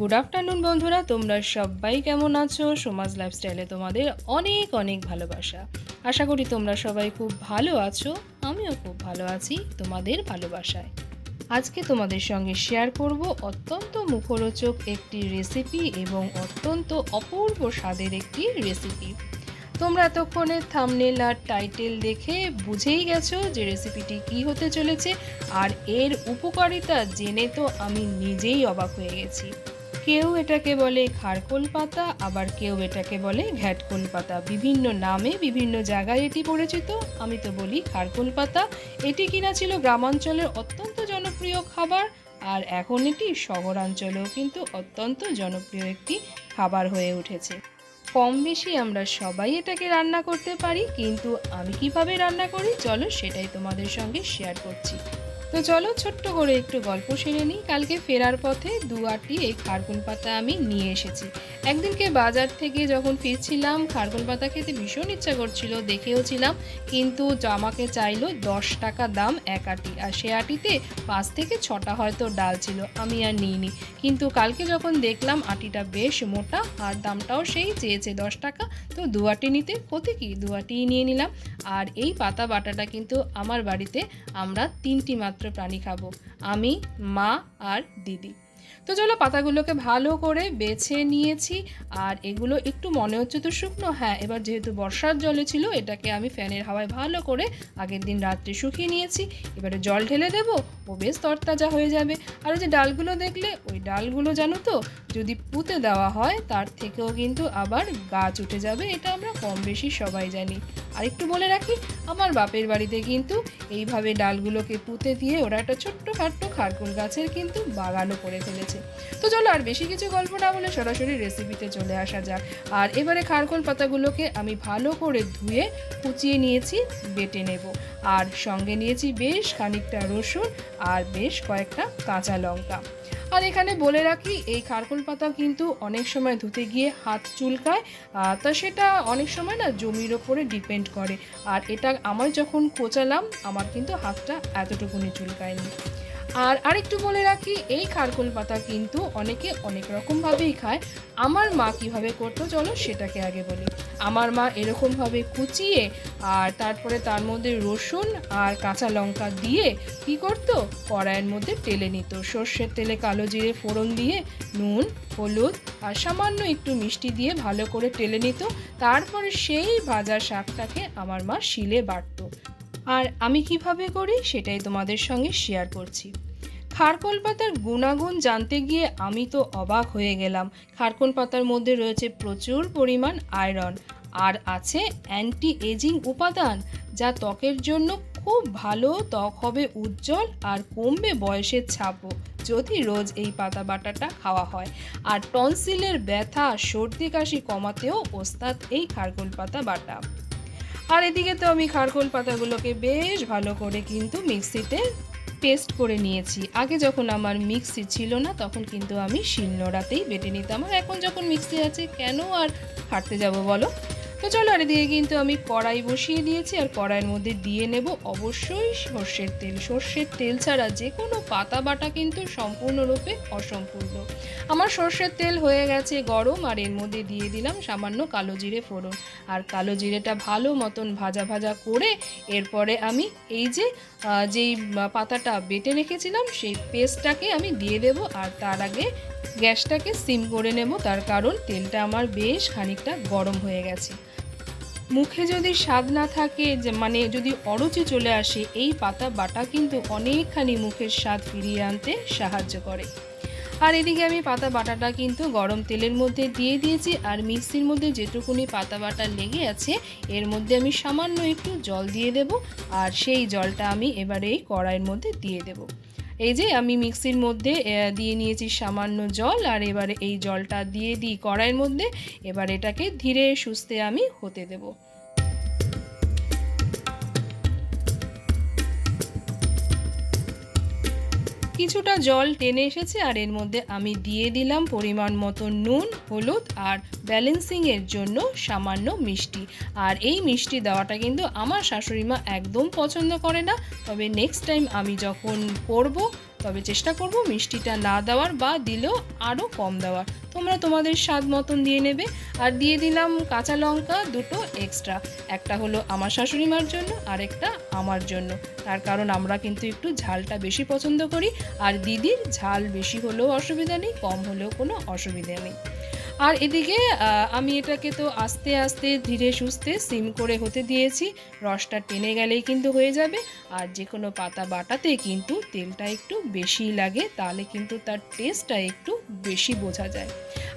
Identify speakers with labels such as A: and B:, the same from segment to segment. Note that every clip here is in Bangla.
A: গুড আফটারনুন বন্ধুরা। তোমরা সবাই কেমন আছো? সমাজ লাইফস্টাইলে তোমাদের অনেক অনেক ভালোবাসা। আশা করি তোমরা সবাই খুব ভালো আছো। আমিও খুব ভালো আছি তোমাদের ভালোবাসায়। আজকে তোমাদের সঙ্গে শেয়ার করব অত্যন্ত মুখরোচক একটি রেসিপি এবং অত্যন্ত অপূর্ব স্বাদের একটি রেসিপি তোমরা এতক্ষণে থামনেল আর টাইটেল দেখে বুঝেই গেছো যে রেসিপিটি কি হতে চলেছে। আর এর উপকারিতা জেনে তো আমি নিজেই অবাক হয়ে গেছি। কেউ এটাকে বলে খারকোল পাতা, আবার কেউ এটাকে বলে ঘ্যাটকোল পাতা। বিভিন্ন নামে বিভিন্ন জায়গায় এটি পরিচিত। আমি তো বলি খারকোল পাতা। এটি কিনা ছিল গ্রামাঞ্চলের অত্যন্ত জনপ্রিয় খাবার, আর এখন এটি শহরাঞ্চলেও কিন্তু অত্যন্ত জনপ্রিয় একটি খাবার হয়ে উঠেছে। কম বেশি আমরা সবাই এটাকে রান্না করতে পারি, কিন্তু আমি কীভাবে রান্না করি? চলো সেটাই তোমাদের সঙ্গে শেয়ার করছি। তো চলো ছোট্ট করে একটু গল্প সেরে নিই। কালকে ফেরার পথে দু আটটি এই খারকুন পাতা আমি নিয়ে এসেছি। একদিনকে বাজার থেকে যখন ফিরছিলাম খারকুন পাতা খেতে ভীষণ ইচ্ছা করছিল, দেখেও ছিলাম, কিন্তু আমাকে চাইলো দশ টাকা দাম এক আটি, আর সে আটিতে পাঁচ থেকে ছটা হয়তো ডাল ছিল, আমি আর নিইনি। কিন্তু কালকে যখন দেখলাম আটিটা বেশ মোটা, আর দামটাও সেই চেয়েছে দশ টাকা, তো দু আটি নিতে ক্ষতি কি? দু আটিই নিয়ে নিলাম। আর এই পাতা বাটাটা কিন্তু আমার বাড়িতে আমরা তিনটি মাত্র প্রাণী খাব, আমি, মা আর দিদি। তো চলো পাতাগুলোকে ভালো করে বেছে নিয়েছি, আর এগুলো একটু মনে হচ্ছে তো শুকনো। হ্যাঁ এবার যেহেতু বর্ষার জলে ছিল, এটাকে আমি ফ্যানের হাওয়ায় ভালো করে আগের দিন রাত্রে শুকিয়ে নিয়েছি। এবারে জল ঢেলে দেবো, ও বেশ তরতাজা হয়ে যাবে। আর ওই যে ডালগুলো দেখলে, ওই ডালগুলো জানো তো, যদি পুঁতে দেওয়া হয়, তার থেকেও কিন্তু আবার গাছ উঠে যাবে, এটা আমরা কম বেশি সবাই জানি। আর একটু বলে রাখি, আমার বাপের বাড়িতে কিন্তু এইভাবে ডালগুলোকে পুঁতে দিয়ে ওরা একটা ছোট্ট খাট্ট খারকুল গাছের কিন্তু বাগানও করে ফেলেছে। তো চলো আর বেশি কিছু গল্প না বলে সরাসরি রেসিপিতে চলে আসা যাক। আর এবারে খারকোল পাতাগুলোকে আমি ভালো করে ধুয়ে কুচিয়ে নিয়েছি, বেটে নেব। আর সঙ্গে নিয়েছি বেশ খানিকটা রসুন আর বেশ কয়েকটা কাঁচা লঙ্কা। আর এখানে বলে রাখি, এই খারকোল পাতা কিন্তু অনেক সময় ধুতে গিয়ে হাত চুলকায় তো সেটা অনেক সময় না জমির ওপরে ডিপেন্ড করে। আর এটা আমার যখন কোচালাম, আমার কিন্তু হাতটা এতটুকুনি চুলকায়নি। আর আরেকটু বলে রাখি, এই খারকোল পাতা কিন্তু অনেকে অনেক রকমভাবেই খায়। আমার মা কীভাবে করতো চলো সেটাকে আগে বলি। আমার মা এরকমভাবে কুচিয়ে আর তারপরে তার মধ্যে রসুন আর কাঁচা লঙ্কা দিয়ে কি করতো? কড়াইয়ের মধ্যে তেলে নিত। সর্ষের তেলে কালো জিরে ফোড়ন দিয়ে নুন, হলুদ আর সামান্য একটু মিষ্টি দিয়ে ভালো করে টেলে নিত। তারপরে সেই ভাজা শাকটাকে আমার মা শিলে বাটতো। আর আমি কীভাবে করি সেটাই তোমাদের সঙ্গে শেয়ার করছি। খারকোল পাতার গুণাগুণ জানতে গিয়ে আমি তো অবাক হয়ে গেলাম। খারকোল পাতার মধ্যে রয়েছে প্রচুর পরিমাণ আয়রন আর আছে অ্যান্টি এজিং উপাদান যা ত্বকের জন্য খুব ভালো ত্বক হবে উজ্জ্বল আর কমবে বয়সের ছাপও যদি রোজ এই পাতা বাটাটা খাওয়া হয়। আর টনসিলের ব্যথা, সর্দি, কাশি কমাতেও ওস্তাদ এই খারকোল পাতা বাটা। আর এদিকে তো আমি খারকোল পাতাগুলোকে বেশ ভালো করে কিন্তু মিক্সিতে পেস্ট করে নিয়েছি। আগে যখন আমার মিক্সি ছিল না, তখন কিন্তু আমি শিলনোড়াতেই বেটে নিতাম। আর এখন যখন মিক্সি আছে, কেন আর হাঁটতে যাব বলো? তো চলো আর এদিকে কিন্তু আমি কড়াই বসিয়ে দিয়েছি আর কড়াইয়ের মধ্যে দিয়ে নেব অবশ্যই সর্ষের তেল। সর্ষের তেল ছাড়া যে কোনো পাতা বাটা কিন্তু সম্পূর্ণরূপে অসম্পূর্ণ। আমার সর্ষের তেল হয়ে গেছে গরম আর এর মধ্যে দিয়ে দিলাম সামান্য কালো জিরে ফোড়ন। আর কালো জিরেটা ভালো মতন ভাজা ভাজা করে এরপরে আমি এই যে যেই পাতাটা বেটে রেখেছিলাম সেই পেস্টটাকে আমি দিয়ে দেব আর তার আগে গ্যাসটাকে সিম করে নেব। তার কারণ তেলটা আমার বেশ খানিকটা গরম হয়ে গেছে। মুখে যদি স্বাদ না থাকে, যে মানে যদি অরুচি চলে আসে, এই পাতা বাটা কিন্তু অনেকখানি মুখের স্বাদ ফিরিয়ে আনতে সাহায্য করে। আর এদিকে আমি পাতা বাটাটা কিন্তু গরম তেলের মধ্যে দিয়ে দিয়েছি, আর মিক্সির মধ্যে যেটুকুনি পাতা বাটা লেগে আছে, এর মধ্যে আমি সামান্য একটু জল দিয়ে দেব, আর সেই জলটা আমি এবারে এই কড়াইয়ের মধ্যে দিয়ে দেব। এই যে আমি মিক্সির মধ্যে দিয়ে নিয়েছি সামান্য জল, আর এবারে এই জলটা দিয়ে দিই কড়াইয়ের মধ্যে। এবার এটাকে ধীরে সুস্থে আমি হতে দেবো। কিছুটা জল টেনে এসেছে আর এর মধ্যে আমি দিয়ে দিলাম পরিমাণ মতো নুন, হলুদ আর ব্যালেন্সিংয়ের জন্য সামান্য মিষ্টি। আর এই মিষ্টি দেওয়াটা কিন্তু আমার শাশুড়ি মা একদম পছন্দ করে না। তবে নেক্সট টাইম আমি যখন করব তবে চেষ্টা করব মিষ্টিটা না দেওয়ার বা দিলেও আরও কম দেওয়ার। তোমরা তোমাদের স্বাদ মতন দিয়ে নেবে। আর দিয়ে দিলাম কাঁচা লঙ্কা, দুটো এক্সট্রা একটা হলো আমার শাশুড়ি মার জন্য আর একটা আমার জন্য। তার কারণ আমরা কিন্তু একটু ঝালটা বেশি পছন্দ করি। আর দিদির ঝাল বেশি হলেও অসুবিধা নেই, কম হলেও কোনো অসুবিধা নেই। আর এদিকে আমি এটাকে তো আস্তে আস্তে ধীরে সুস্থে সিম করে হতে দিয়েছি। রসটা টেনে গেলেই কিন্তু হয়ে যাবে। আর যে কোনো পাতা বাটাতে কিন্তু তেলটা একটু বেশি লাগে, তাহলে কিন্তু তার টেস্টটা একটু বেশি বোঝা যায়।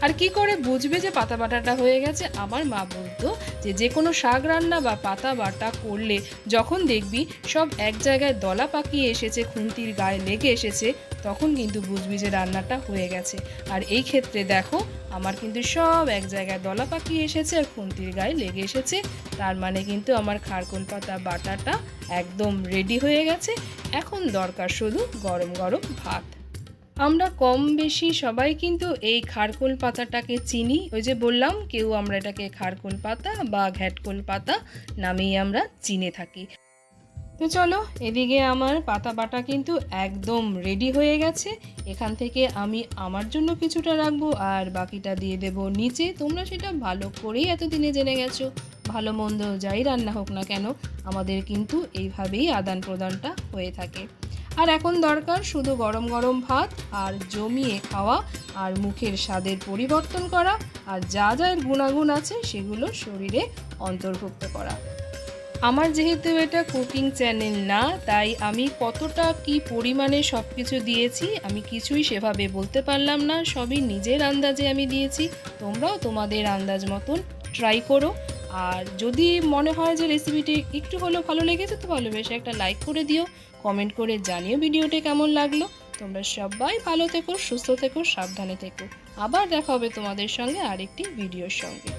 A: আর কি করে বুঝবে যে পাতা বাটাটা হয়ে গেছে? আমার মা বলতো যে যে কোনো শাক রান্না বা পাতা বাটা করলে যখন দেখবি সব এক জায়গায় দলা পাকিয়ে এসেছে, খুন্তির গায়ে লেগে এসেছে তখন কিন্তু বুঝবি যে রান্নাটা হয়ে গেছে। আর এই ক্ষেত্রে দেখো, আমার কিন্তু সব এক জায়গায় দলা পাকিয়ে এসেছে আর খুন্তির গায়ে লেগে এসেছে। তার মানে কিন্তু আমার খারকোল পাতা বাটাটা একদম রেডি হয়ে গেছে। এখন দরকার শুধু গরম গরম ভাত। আমরা কম বেশি সবাই কিন্তু এই খারকোল পাতাটাকে চিনি। ওই যে বললাম, কেউ আমরা এটাকে খারকোল পাতা বা ঘ্যাটকোল পাতা নামেই আমরা চিনে থাকি। তো চলো, এদিকে আমার পাতা বাটা কিন্তু একদম রেডি হয়ে গেছে। এখান থেকে আমি আমার জন্য কিছুটা রাখব আর বাকিটা দিয়ে দেব নিচে। তোমরা সেটা ভালো করেই এতদিনে জেনে গেছো। ভালো মন্দ যাই রান্না হোক না কেন, আমাদের কিন্তু এইভাবেই আদান প্রদানটা হয়ে থাকে। আর এখন দরকার শুধু গরম গরম ভাত আর জমিয়ে খাওয়া আর মুখের স্বাদের পরিবর্তন করা আর যা যা গুণাগুণ আছে সেগুলো শরীরে অন্তর্ভুক্ত করা। আমার যেহেতু এটা কুকিং চ্যানেল না, তাই আমি কতটা কি পরিমাণে সব কিছু দিয়েছি, আমি কিছুই সেভাবে বলতে পারলাম না। সবই নিজের আন্দাজে আমি দিয়েছি। তোমরাও তোমাদের আন্দাজ মতন ট্রাই করো। আর যদি মনে হয় যে রেসিপিটি একটু হলেও ভালো লেগেছে, তো ভালোবেসে একটা লাইক করে দিও। কমেন্ট করে জানিও ভিডিওটি কেমন লাগল। তোমরা সবাই ভালো থেকো, সুস্থ থেকো, সাবধানে থেকো। আবার দেখা হবে তোমাদের সঙ্গে আরেকটি ভিডিওর সঙ্গে।